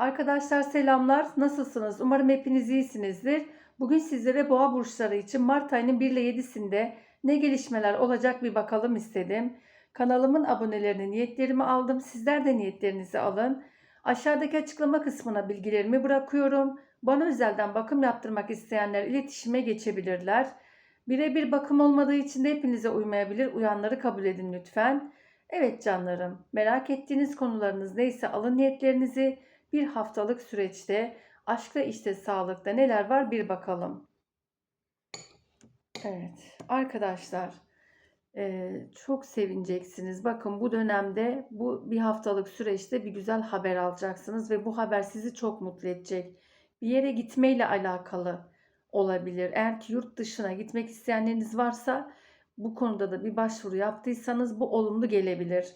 Arkadaşlar selamlar. Nasılsınız? Umarım hepiniz iyisinizdir. Bugün sizlere boğa burçları için Mart ayının 1 ile 7'sinde ne gelişmeler olacak bir bakalım istedim. Kanalımın abonelerini, niyetlerimi aldım. Sizler de niyetlerinizi alın. Aşağıdaki açıklama kısmına bilgilerimi bırakıyorum. Bana özelden bakım yaptırmak isteyenler iletişime geçebilirler. Birebir bakım olmadığı için de hepinize uymayabilir. Uyanları kabul edin lütfen. Evet canlarım, merak ettiğiniz konularınız neyse alın niyetlerinizi bir haftalık süreçte aşkta işte sağlıkta neler var bir bakalım. Evet arkadaşlar eee, çok sevineceksiniz. Bakın bu dönemde bu bir haftalık süreçte bir güzel haber alacaksınız ve bu haber sizi çok mutlu edecek. Bir yere gitmeyle alakalı olabilir. Eğer ki yurt dışına gitmek isteyenleriniz varsa bu konuda da bir başvuru yaptıysanız bu olumlu gelebilir.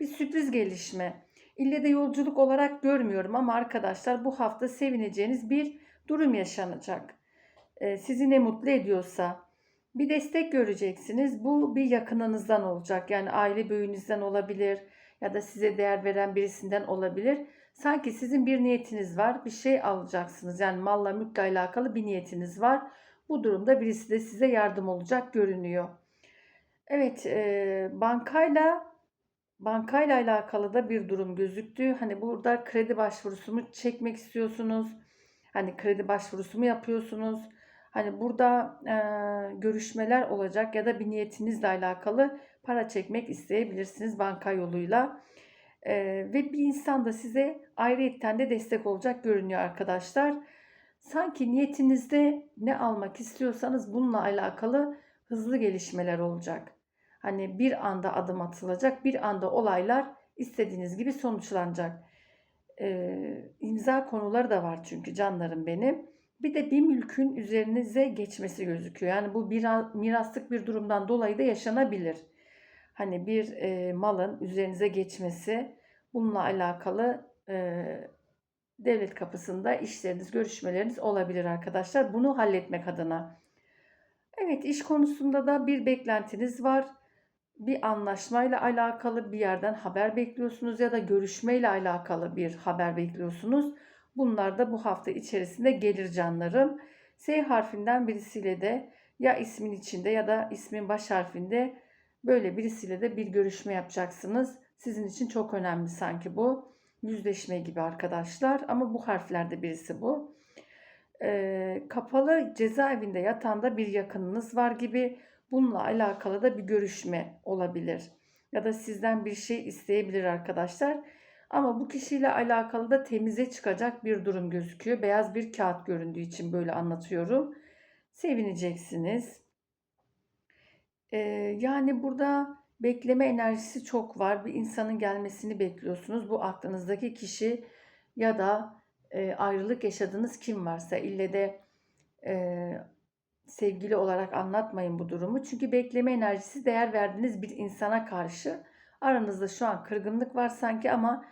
Bir sürpriz gelişme. İlle de yolculuk olarak görmüyorum ama arkadaşlar bu hafta sevineceğiniz bir durum yaşanacak. Ee, sizi ne mutlu ediyorsa bir destek göreceksiniz. Bu bir yakınınızdan olacak. Yani aile büyüğünüzden olabilir ya da size değer veren birisinden olabilir. Sanki sizin bir niyetiniz var. Bir şey alacaksınız. Yani malla mülkle alakalı bir niyetiniz var. Bu durumda birisi de size yardım olacak görünüyor. Evet, e, bankayla bankayla alakalı da bir durum gözüktü. Hani burada kredi başvurusu mu çekmek istiyorsunuz? Hani kredi başvurusu mu yapıyorsunuz? Hani burada e, görüşmeler olacak ya da bir niyetinizle alakalı para çekmek isteyebilirsiniz banka yoluyla. E, ve bir insan da size ayrıyetten de destek olacak görünüyor arkadaşlar. Sanki niyetinizde ne almak istiyorsanız bununla alakalı hızlı gelişmeler olacak. Hani bir anda adım atılacak, bir anda olaylar istediğiniz gibi sonuçlanacak. Ee, imza konuları da var çünkü canlarım benim. Bir de bir mülkün üzerinize geçmesi gözüküyor. Yani bu bir miraslık bir durumdan dolayı da yaşanabilir. Hani bir e, malın üzerinize geçmesi bununla alakalı e, devlet kapısında işleriniz, görüşmeleriniz olabilir arkadaşlar. Bunu halletmek adına. Evet iş konusunda da bir beklentiniz var bir anlaşmayla alakalı bir yerden haber bekliyorsunuz ya da görüşmeyle alakalı bir haber bekliyorsunuz. Bunlar da bu hafta içerisinde gelir canlarım. S harfinden birisiyle de ya ismin içinde ya da ismin baş harfinde böyle birisiyle de bir görüşme yapacaksınız. Sizin için çok önemli sanki bu. Yüzleşme gibi arkadaşlar ama bu harflerde birisi bu. Ee, kapalı cezaevinde yatan da bir yakınınız var gibi Bununla alakalı da bir görüşme olabilir. Ya da sizden bir şey isteyebilir arkadaşlar. Ama bu kişiyle alakalı da temize çıkacak bir durum gözüküyor. Beyaz bir kağıt göründüğü için böyle anlatıyorum. Sevineceksiniz. Ee, yani burada bekleme enerjisi çok var. Bir insanın gelmesini bekliyorsunuz. Bu aklınızdaki kişi ya da e, ayrılık yaşadığınız kim varsa ille de e, sevgili olarak anlatmayın bu durumu. Çünkü bekleme enerjisi değer verdiğiniz bir insana karşı aranızda şu an kırgınlık var sanki ama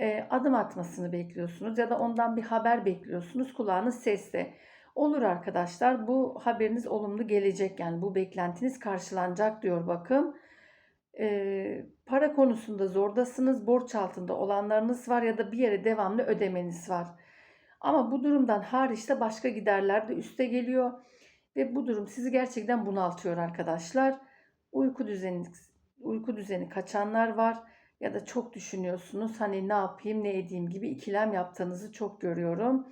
e, adım atmasını bekliyorsunuz ya da ondan bir haber bekliyorsunuz. Kulağınız seste. Olur arkadaşlar bu haberiniz olumlu gelecek yani bu beklentiniz karşılanacak diyor bakın. E, para konusunda zordasınız, borç altında olanlarınız var ya da bir yere devamlı ödemeniz var. Ama bu durumdan hariç de başka giderler de üste geliyor. Ve bu durum sizi gerçekten bunaltıyor arkadaşlar. Uyku düzeni uyku düzeni kaçanlar var ya da çok düşünüyorsunuz. Hani ne yapayım, ne edeyim gibi ikilem yaptığınızı çok görüyorum.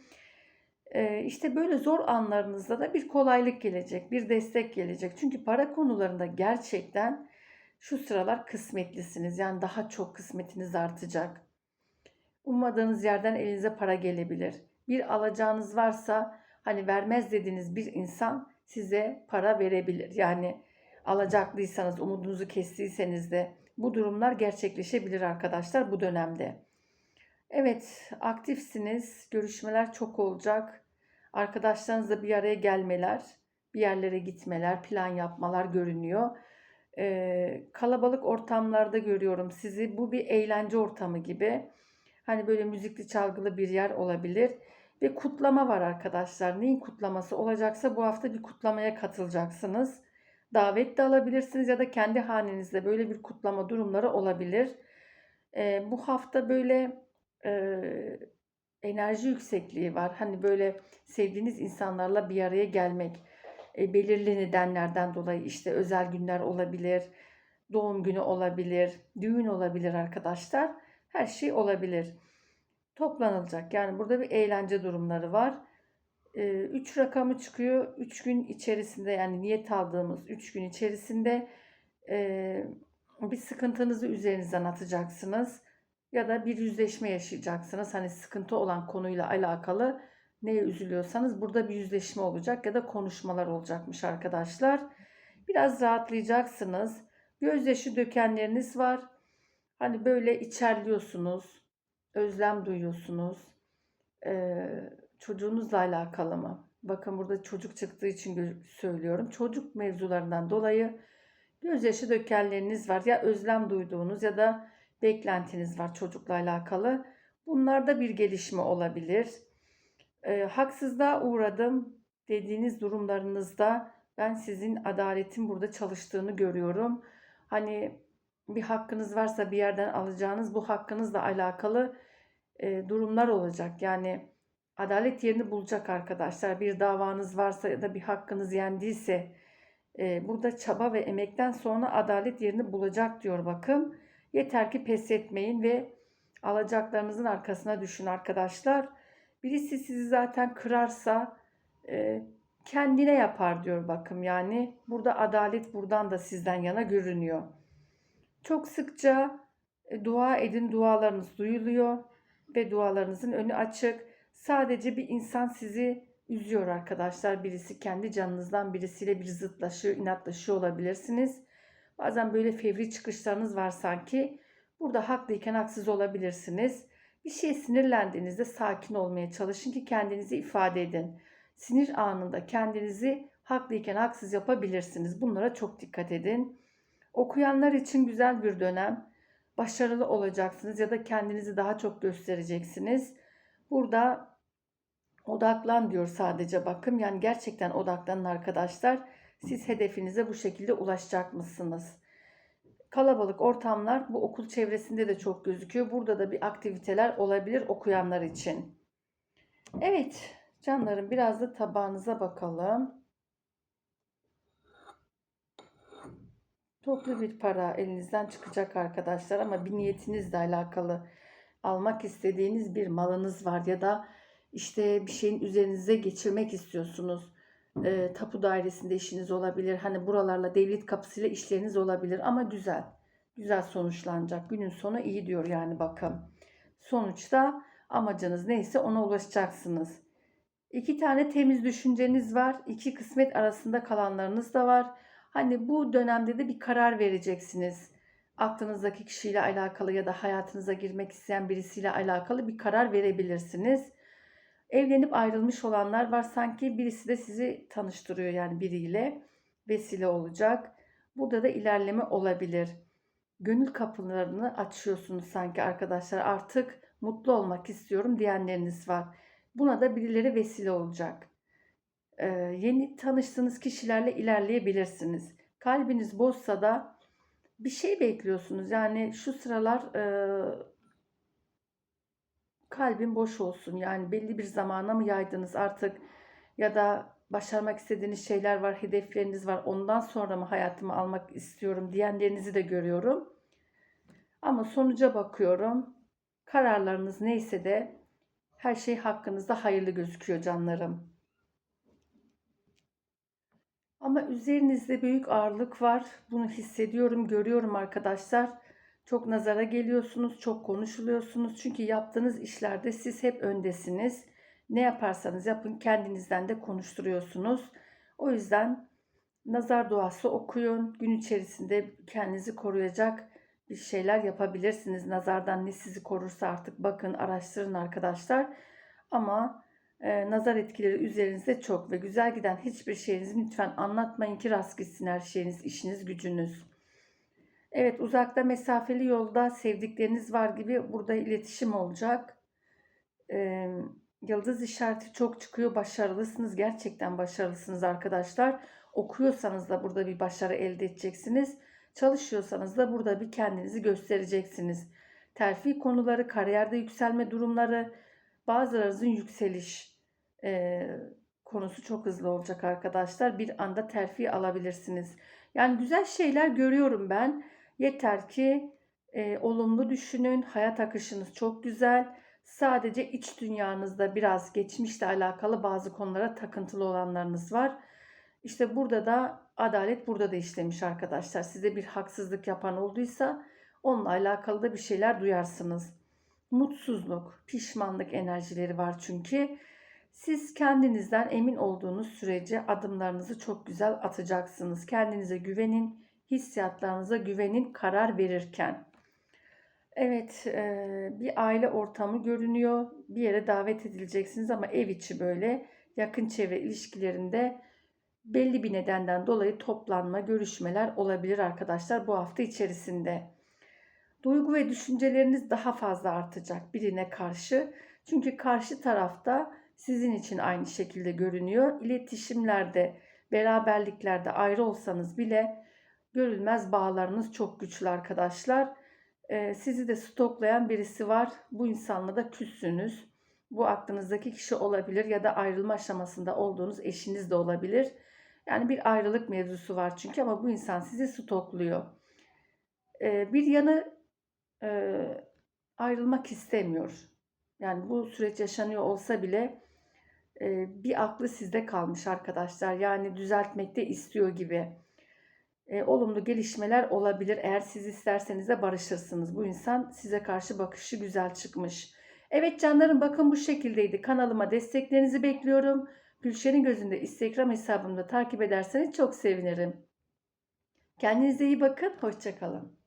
Ee, işte böyle zor anlarınızda da bir kolaylık gelecek, bir destek gelecek. Çünkü para konularında gerçekten şu sıralar kısmetlisiniz. Yani daha çok kısmetiniz artacak. Ummadığınız yerden elinize para gelebilir. Bir alacağınız varsa hani vermez dediğiniz bir insan size para verebilir. Yani alacaklıysanız, umudunuzu kestiyseniz de bu durumlar gerçekleşebilir arkadaşlar bu dönemde. Evet, aktifsiniz. Görüşmeler çok olacak. Arkadaşlarınızla bir araya gelmeler, bir yerlere gitmeler, plan yapmalar görünüyor. Ee, kalabalık ortamlarda görüyorum sizi. Bu bir eğlence ortamı gibi. Hani böyle müzikli çalgılı bir yer olabilir ve kutlama var arkadaşlar. Neyin kutlaması olacaksa bu hafta bir kutlamaya katılacaksınız. Davet de alabilirsiniz ya da kendi hanenizde böyle bir kutlama durumları olabilir. E, bu hafta böyle e, enerji yüksekliği var. Hani böyle sevdiğiniz insanlarla bir araya gelmek. E, belirli nedenlerden dolayı işte özel günler olabilir, doğum günü olabilir, düğün olabilir arkadaşlar. Her şey olabilir. Toplanılacak. Yani burada bir eğlence durumları var. 3 rakamı çıkıyor. 3 gün içerisinde yani niyet aldığımız 3 gün içerisinde e, bir sıkıntınızı üzerinizden atacaksınız. Ya da bir yüzleşme yaşayacaksınız. Hani sıkıntı olan konuyla alakalı neye üzülüyorsanız burada bir yüzleşme olacak ya da konuşmalar olacakmış arkadaşlar. Biraz rahatlayacaksınız. Gözyaşı dökenleriniz var. Hani böyle içerliyorsunuz. Özlem duyuyorsunuz. Ee, çocuğunuzla alakalı mı? Bakın burada çocuk çıktığı için söylüyorum. Çocuk mevzularından dolayı gözyaşı dökenleriniz var. Ya özlem duyduğunuz ya da beklentiniz var çocukla alakalı. Bunlarda bir gelişme olabilir. E, haksızlığa uğradım dediğiniz durumlarınızda ben sizin adaletin burada çalıştığını görüyorum. Hani bir hakkınız varsa bir yerden alacağınız bu hakkınızla alakalı e, durumlar olacak. Yani adalet yerini bulacak arkadaşlar. Bir davanız varsa ya da bir hakkınız yendiyse e, burada çaba ve emekten sonra adalet yerini bulacak diyor bakın. Yeter ki pes etmeyin ve alacaklarınızın arkasına düşün arkadaşlar. Birisi sizi zaten kırarsa e, kendine yapar diyor bakım. Yani burada adalet buradan da sizden yana görünüyor. Çok sıkça e, dua edin dualarınız duyuluyor ve dualarınızın önü açık. Sadece bir insan sizi üzüyor arkadaşlar. Birisi kendi canınızdan birisiyle bir zıtlaşıyor, inatlaşıyor olabilirsiniz. Bazen böyle fevri çıkışlarınız var sanki. Burada haklıyken haksız olabilirsiniz. Bir şeye sinirlendiğinizde sakin olmaya çalışın ki kendinizi ifade edin. Sinir anında kendinizi haklıyken haksız yapabilirsiniz. Bunlara çok dikkat edin. Okuyanlar için güzel bir dönem. Başarılı olacaksınız ya da kendinizi daha çok göstereceksiniz. Burada odaklan diyor sadece bakım. Yani gerçekten odaklanın arkadaşlar. Siz hedefinize bu şekilde ulaşacak mısınız? Kalabalık ortamlar bu okul çevresinde de çok gözüküyor. Burada da bir aktiviteler olabilir okuyanlar için. Evet canlarım biraz da tabağınıza bakalım. Toplu bir para elinizden çıkacak arkadaşlar ama bir niyetinizle alakalı almak istediğiniz bir malınız var ya da işte bir şeyin üzerinize geçirmek istiyorsunuz e, tapu dairesinde işiniz olabilir. Hani buralarla devlet kapısıyla işleriniz olabilir ama güzel. Güzel sonuçlanacak. Günün sonu iyi diyor yani bakın. Sonuçta amacınız neyse ona ulaşacaksınız. İki tane temiz düşünceniz var. İki kısmet arasında kalanlarınız da var. Hani bu dönemde de bir karar vereceksiniz. Aklınızdaki kişiyle alakalı ya da hayatınıza girmek isteyen birisiyle alakalı bir karar verebilirsiniz. Evlenip ayrılmış olanlar var. Sanki birisi de sizi tanıştırıyor yani biriyle vesile olacak. Burada da ilerleme olabilir. Gönül kapılarını açıyorsunuz sanki arkadaşlar. Artık mutlu olmak istiyorum diyenleriniz var. Buna da birileri vesile olacak. Ee, yeni tanıştığınız kişilerle ilerleyebilirsiniz. Kalbiniz bozsa da bir şey bekliyorsunuz. Yani şu sıralar e, kalbin boş olsun. Yani belli bir zamana mı yaydınız artık ya da başarmak istediğiniz şeyler var, hedefleriniz var. Ondan sonra mı hayatımı almak istiyorum diyenlerinizi de görüyorum. Ama sonuca bakıyorum. Kararlarınız neyse de her şey hakkınızda hayırlı gözüküyor canlarım. Ama üzerinizde büyük ağırlık var. Bunu hissediyorum, görüyorum arkadaşlar. Çok nazara geliyorsunuz, çok konuşuluyorsunuz. Çünkü yaptığınız işlerde siz hep öndesiniz. Ne yaparsanız yapın kendinizden de konuşturuyorsunuz. O yüzden nazar duası okuyun. Gün içerisinde kendinizi koruyacak bir şeyler yapabilirsiniz. Nazardan ne sizi korursa artık bakın, araştırın arkadaşlar. Ama e, nazar etkileri üzerinizde çok ve güzel giden hiçbir şeyinizi lütfen anlatmayın ki rast gitsin her şeyiniz, işiniz, gücünüz. Evet uzakta mesafeli yolda sevdikleriniz var gibi burada iletişim olacak. Ee, yıldız işareti çok çıkıyor. Başarılısınız. Gerçekten başarılısınız arkadaşlar. Okuyorsanız da burada bir başarı elde edeceksiniz. Çalışıyorsanız da burada bir kendinizi göstereceksiniz. Terfi konuları, kariyerde yükselme durumları, Bazılarınızın yükseliş e, konusu çok hızlı olacak arkadaşlar. Bir anda terfi alabilirsiniz. Yani güzel şeyler görüyorum ben. Yeter ki e, olumlu düşünün. Hayat akışınız çok güzel. Sadece iç dünyanızda biraz geçmişle alakalı bazı konulara takıntılı olanlarınız var. İşte burada da adalet burada da işlemiş arkadaşlar. Size bir haksızlık yapan olduysa onunla alakalı da bir şeyler duyarsınız. Mutsuzluk, pişmanlık enerjileri var çünkü. Siz kendinizden emin olduğunuz sürece adımlarınızı çok güzel atacaksınız. Kendinize güvenin, hissiyatlarınıza güvenin karar verirken. Evet, eee, bir aile ortamı görünüyor. Bir yere davet edileceksiniz ama ev içi böyle yakın çevre ilişkilerinde belli bir nedenden dolayı toplanma, görüşmeler olabilir arkadaşlar bu hafta içerisinde. Duygu ve düşünceleriniz daha fazla artacak birine karşı. Çünkü karşı tarafta sizin için aynı şekilde görünüyor. İletişimlerde, beraberliklerde ayrı olsanız bile görülmez bağlarınız çok güçlü arkadaşlar. Ee, sizi de stoklayan birisi var. Bu insanla da küssünüz. Bu aklınızdaki kişi olabilir ya da ayrılma aşamasında olduğunuz eşiniz de olabilir. Yani bir ayrılık mevzusu var çünkü ama bu insan sizi stokluyor. Ee, bir yanı e, ayrılmak istemiyor. Yani bu süreç yaşanıyor olsa bile e, bir aklı sizde kalmış arkadaşlar. Yani düzeltmekte istiyor gibi. E, olumlu gelişmeler olabilir. Eğer siz isterseniz de barışırsınız. Bu insan size karşı bakışı güzel çıkmış. Evet canlarım bakın bu şekildeydi. Kanalıma desteklerinizi bekliyorum. Gülşen'in gözünde Instagram hesabımda takip ederseniz çok sevinirim. Kendinize iyi bakın. Hoşçakalın.